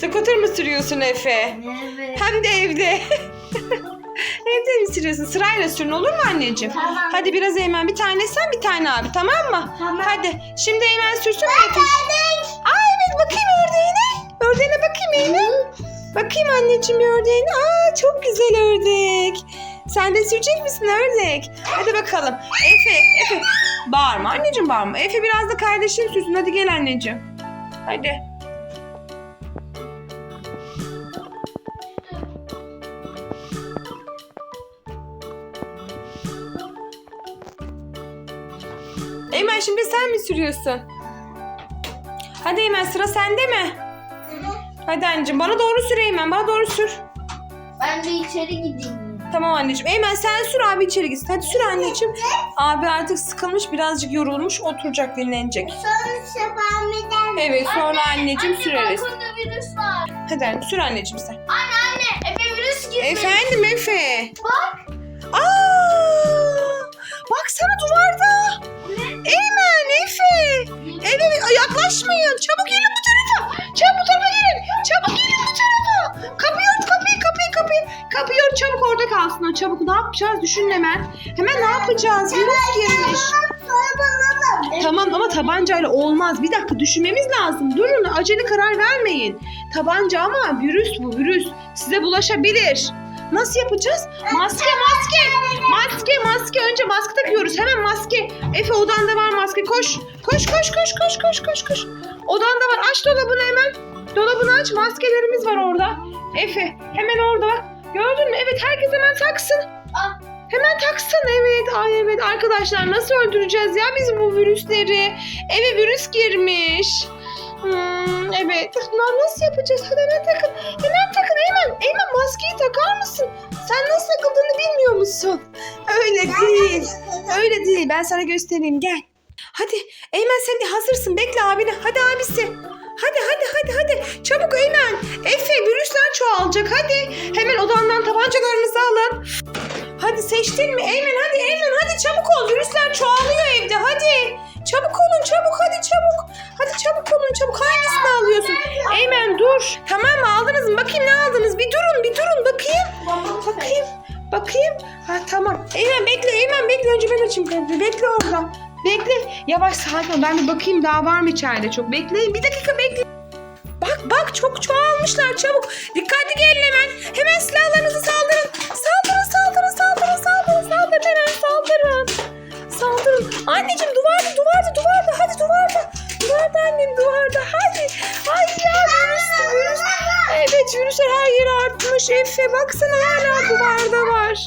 Scooter mı sürüyorsun Efe? Evet. Hem de evde. evde mi sürüyorsun? Sırayla sürün olur mu anneciğim? Tamam. Hadi biraz Eymen bir tane sen bir tane abi tamam mı? Tamam. Hadi şimdi Eymen sürsün mü Efe? Aa evet bakayım ördeğine. Ördeğine bakayım Eymen. Bakayım anneciğim ördeğine. Aa çok güzel ördek. Sen de sürecek misin ördek? Hadi bakalım. Efe, Efe. Bağırma anneciğim bağırma. Efe biraz da kardeşin sürsün. Hadi gel anneciğim. Hadi. Eymen şimdi sen mi sürüyorsun? Hadi Eymen sıra sende mi? Hadi anneciğim bana doğru sür Eymen bana doğru sür. Ben de içeri gideyim. Tamam anneciğim. Eymen sen sür abi içeri gitsin. Hadi sür anneciğim. Abi artık sıkılmış birazcık yorulmuş oturacak dinlenecek. Sonra devam eder. Evet sonra anneciğim süreriz. balkonda virüs var. Hadi anne sür anneciğim sen. Anne anne Efe virüs girdi. Efendim Efe. Bak. Ne yapacağız düşün hemen. Hemen ne yapacağız? Virüs girmiş. Tamam ama tabancayla olmaz. Bir dakika düşünmemiz lazım. Durun acele karar vermeyin. Tabanca ama virüs bu virüs. Size bulaşabilir. Nasıl yapacağız? Maske maske. Maske maske. Önce maske takıyoruz. Hemen maske. Efe odanda var maske. Koş. Koş koş koş koş koş koş koş. Odanda var. Aç dolabını hemen. Dolabını aç. Maskelerimiz var orada. Efe hemen orada. Gördün mü? Evet herkes hemen taksın. Hemen taksın evet. Ay evet arkadaşlar nasıl öldüreceğiz ya biz bu virüsleri? Eve virüs girmiş. Hmm, evet. Nasıl yapacağız? Hadi hemen takın. Hemen takın Eymen. Eymen maskeyi takar mısın? Sen nasıl takıldığını bilmiyor musun? Öyle değil. Öyle değil. Ben sana göstereyim. Gel. Hadi Eymen sen de hazırsın. Bekle abini. Hadi abisi. Hadi hadi hadi hadi. Çabuk Eymen. Efe virüsler çoğalacak. Hadi. Hemen odandan tabancalarınızı alın. Hadi seçtin mi? Eymen hadi Eymen hadi çabuk ol. Virüsler çoğalıyor evde hadi. Çabuk olun çabuk hadi çabuk. Hadi çabuk olun çabuk. Hangisini alıyorsun? Eymen dur. Tamam mı aldınız mı? Bakayım ne aldınız? Bir durun bir durun bakayım. Bakayım. Bakayım. Ha tamam. Eymen bekle Eymen bekle. Önce ben açayım. Bekle orada. Bekle. Yavaş sakin ol. Ben bir bakayım daha var mı içeride çok. Bekleyin. Bir dakika bekle. Bak bak çok çoğalmışlar çabuk. Dikkatli gelin hemen. Hemen silahlarınızı. Saldırın artmış Efe. Baksana hala duvarda var.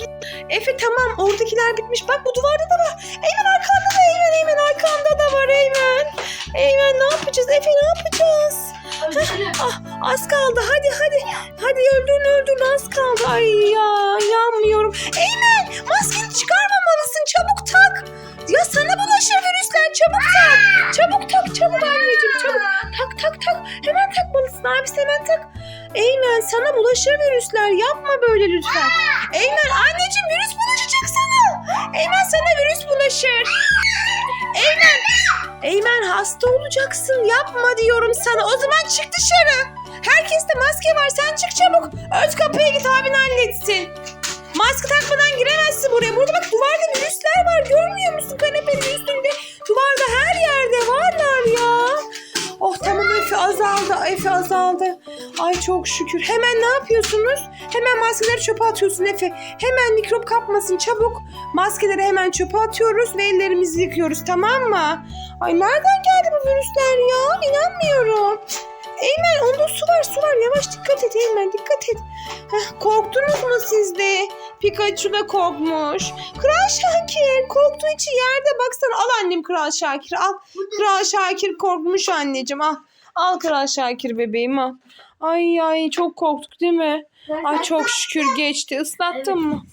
Efe tamam oradakiler bitmiş. Bak bu duvarda da var. Eymen arkanda da Eymen Eymen arkanda da var Eymen. Eymen ne yapacağız Efe ne yapacağız? Ah, az kaldı. Hadi hadi. Hadi öldürün öldürün az kaldı. Ay ya yanmıyorum. Eymen maskeni çıkarmamalısın. Çabuk tak. Ya sana bulaşır virüsler. Çabuk tak. Çabuk tak. Çabuk anneciğim çabuk. Tak tak tak. Hemen takmalısın. Abisi hemen tak. Eymen sana bulaşır virüsler. Yapma böyle lütfen. Eymen anneciğim virüs bulaşacak sana. Eymen sana virüs bulaşır. Eymen. Eymen hasta olacaksın. Yapma diyorum sana. O zaman çık dışarı. Herkeste maske var. Sen çık çabuk. Ört kapıya git abin halletsin. Maske takmadan giremezsin buraya. Burada bak duvarda virüsler var. Görmüyor musun kanepenin üstünde? Duvarda her yerde varlar ya. Oh tamam Efe azaldı. Efe azaldı. Ay çok şükür. Hemen ne yapıyorsunuz? Hemen maskeleri çöpe atıyorsun Efe. Hemen mikrop kapmasın çabuk. Maskeleri hemen çöpe atıyoruz ve ellerimizi yıkıyoruz tamam mı? Ay nereden geldi bu virüsler ya? İnanmıyorum. Eymen onda su var su var. Yavaş dikkat et Eymen dikkat et. Heh, korktunuz mu siz de? Pikachu da korkmuş. Kral Şakir korktuğu için yerde baksana. Al annem Kral Şakir al. Kral Şakir korkmuş anneciğim al. Al Kral Şakir bebeğim al. Ay ay çok korktuk değil mi? Ay çok şükür geçti. Islattın mı?